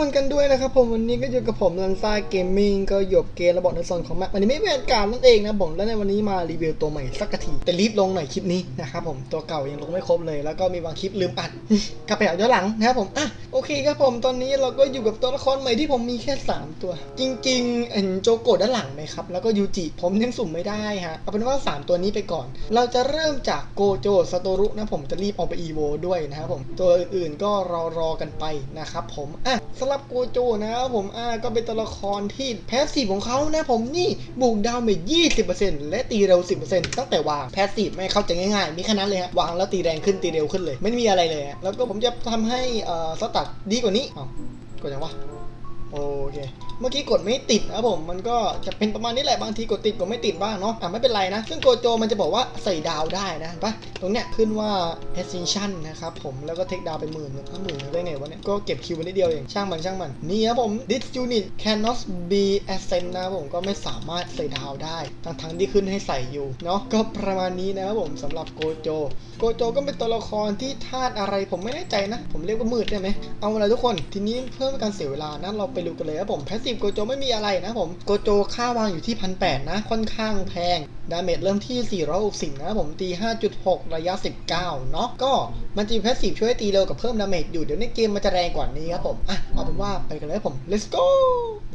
คนกันด้วยนะครับผมวันนี้ก็อยู่กับผมลันซ่าเกมมิ่งก็หยบเกมระบบในส่วนของแมปวันนี้ไม่เป็นการนั่นเองนะผมและในวันนี้มารีวิวตัวใหม่สักทีแต่รีบลงหน่อยคลิปนี้นะครับผมตัวเก่ายังลงไม่ครบเลย แล้วก็มีบางคลิปลืมอัดกลับไปเอาย้อนหลังนะครับผมอะโอเคครับผมตอนนี้เราก็อยู่กับตัวละครใหม่ที่ผมมีแค่ 3 ตัว จริงๆเห็นโจโกะด้านหลังไหมครับแล้วก็ยูจิผมยังสุ่มไม่ได้ฮะเอาเป็นว่า 3 ตัวนี้ไปก่อน เราจะเริ่มจากโกโจสโตรุนะผมจะรีบเอาไปอีโวด้วยนะครับผมตัวอื่นๆก็รอรอๆกันไปนะครับผมอะสำรับโกโจนะครับผมอ่าก็เป็นตัวละครที่แพสซีฟของเขานะผมนี่บุกดาวเมจ20%และตีเร็ว 10%ตั้งแต่วางแพสซีฟไม่เข้าใจง่ายๆ มีแค่นั้นเลยฮะวางแล้วตีแรงขึ้นตีเร็วขึ้นเลย ไม่มีอะไรเลยฮะแล้วก็ผมจะทำให้เอ่อสตัดดีกว่านี้อ้ากดยังวะโอเค เมื่อกี้กดไม่ติดนะผมมันก็จะเป็นประมาณนี้แหละบางทีกดติดกดไม่ติดบ้างเนาะอะไม่เป็นไรนะ ซึ่งโกโจมันจะบอกว่าใส่ดาวได้นะปะตรงเนี้ยขึ้นว่า ascension นะครับผมแล้วก็เทคดาวไปหมื่นหนึ่งหมื่นได้ไงวะเนี่ยก็เก็บคิวไว้นิดเดียวเองช่างมันช่างมันนี่ครับผม this unit cannot be ascend นะครับผมก็ไม่สามารถใส่ดาวได้ทั้งทั้งที่ขึ้นให้ใส่อยู่เนาะก็ประมาณนี้นะครับผมสำหรับโกโจ โกโจก็เป็นตัวละครที่ธาตุอะไรผมไม่แน่ใจนะ ผมเรียกว่ามืดได้ไหมเอาละทุกคนทีนี้เพื่อการเสียเวลานะเราไปดูกันเลยครับผมแพสซีฟโกโจไม่มีอะไรนะผมโกโจค่าวางอยู่ที่พันแนะ ค่อนข้างแพง ดาเมจเริ่มที่ 460 นะครับผมตี 5.6 ระยะ 19 เนาะก็มันจะมีแพสซีฟช่วยตีเร็วกับเพิ่มดาเมจอยู่เดี๋ยวในเกมมันจะแรงกว่านี้ครับผมอะเอาเป็นว่าไปกันเลยผม let's go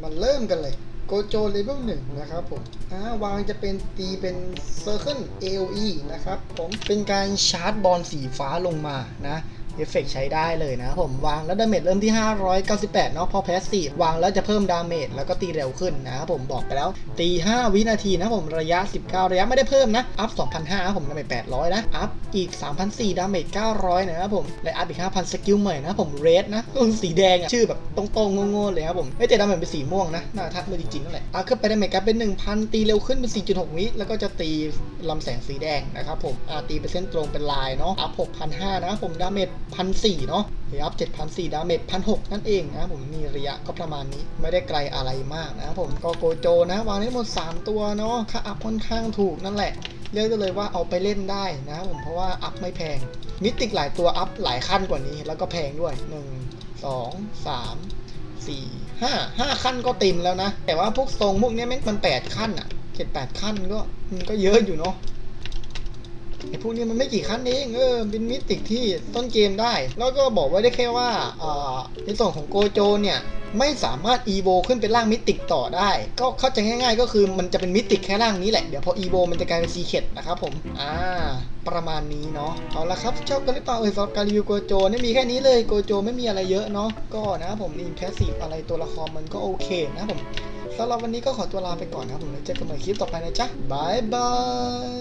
มาเริ่มกันเลยโกโจเลเวลหนึ่งนะครับผมอ่าวางจะเป็นตีเป็น Circle AOE นะครับผมเป็นการชาร์จบอลสีฟ้าลงมานะ เอฟเฟกใช้ได้เลยนะผมวางแล้วดาเมจเริ่มที่ 598 เนาะพอแพสซีฟวางแล้วจะเพิ่มดาเมจแล้วก็ตีเร็วขึ้นนะครับผมบอกไปแล้ว ตี 5 วินาทีนะผมระยะ 19 ระยะไม่ได้เพิ่มนะ อัพ 2,500ครับผมดาเมจ800 นะ อัพอีก 3,400 ดาเมจ900 นะครับผมและอัพอีก 5,000 สกิลใหม่นะผมเรดนะก็คือสีแดงอะชื่อแบบตรงๆโง่ๆเลยครับผมไม่แต่ดาเมจเป็นสีม่วงนะน้าทัดมือจริงๆนั่นแหละอัพขึ้นไปดาเมจกลายเป็น 1,000 ตีเร็วขึ้นเป็น 4.6 วิแล้วก็จะตีลำแสงสีแดงนะครับผมอ่าตีเป็นเส้นตรงเป็นลายเนาะอัพ6,500นะผมดาเมจ1,400เนาะเดี๋ยวอัพ7,004ดาเมจ1,600นั่นเองนะผมมีระยะก็ประมาณนี้ไม่ได้ไกลอะไรมากนะผมก็โกโจนะ วางได้หมด 3 ตัวเนาะค่าอัพค่อนข้างถูกนั่นแหละ เรียกได้เลยว่าเอาไปเล่นได้นะผมเพราะว่าอัพไม่แพง มิติกหลายตัวอัพหลายขั้นกว่านี้แล้วก็แพงด้วย 1 2 3 4 5 5 ขั้นก็เต็มแล้วนะ แต่ว่าพวกทรงพวกเนี้ยแม่งมัน8ขั้นอะเจ็ดแปดขั้นก็มันก็เยอะอยู่เนาะ ไอ้พวกนี้มันไม่กี่ขั้นเองเออเป็นมิติกที่ต้นเกมได้ แล้วก็บอกไว้ได้แค่ว่าในส่วนของโกโจเนี่ยไม่สามารถอีโวขึ้นเป็นร่างมิติกต่อได้ ก็เข้าใจง่าย ๆ ก็คือมันจะเป็นมิติกแค่ร่างนี้แหละ เดี๋ยวพออีโวมันจะกลายเป็นซีเคดนะครับผมอ่าประมาณนี้เนาะเอาละครับ ชอบกันหรือเปล่าเออสำหรับการรีวิวโกโจเนี่ยมีแค่นี้เลยโกโจไม่มีอะไรเยอะเนาะก็นะผมอินแพสซีฟอะไรตัวละครมันก็โอเคนะผม สำหรับวันนี้ก็ขอตัวลาไปก่อนครับผมแล้วเจอกันใหม่คลิปต่อไปนะจ๊ะบายบาย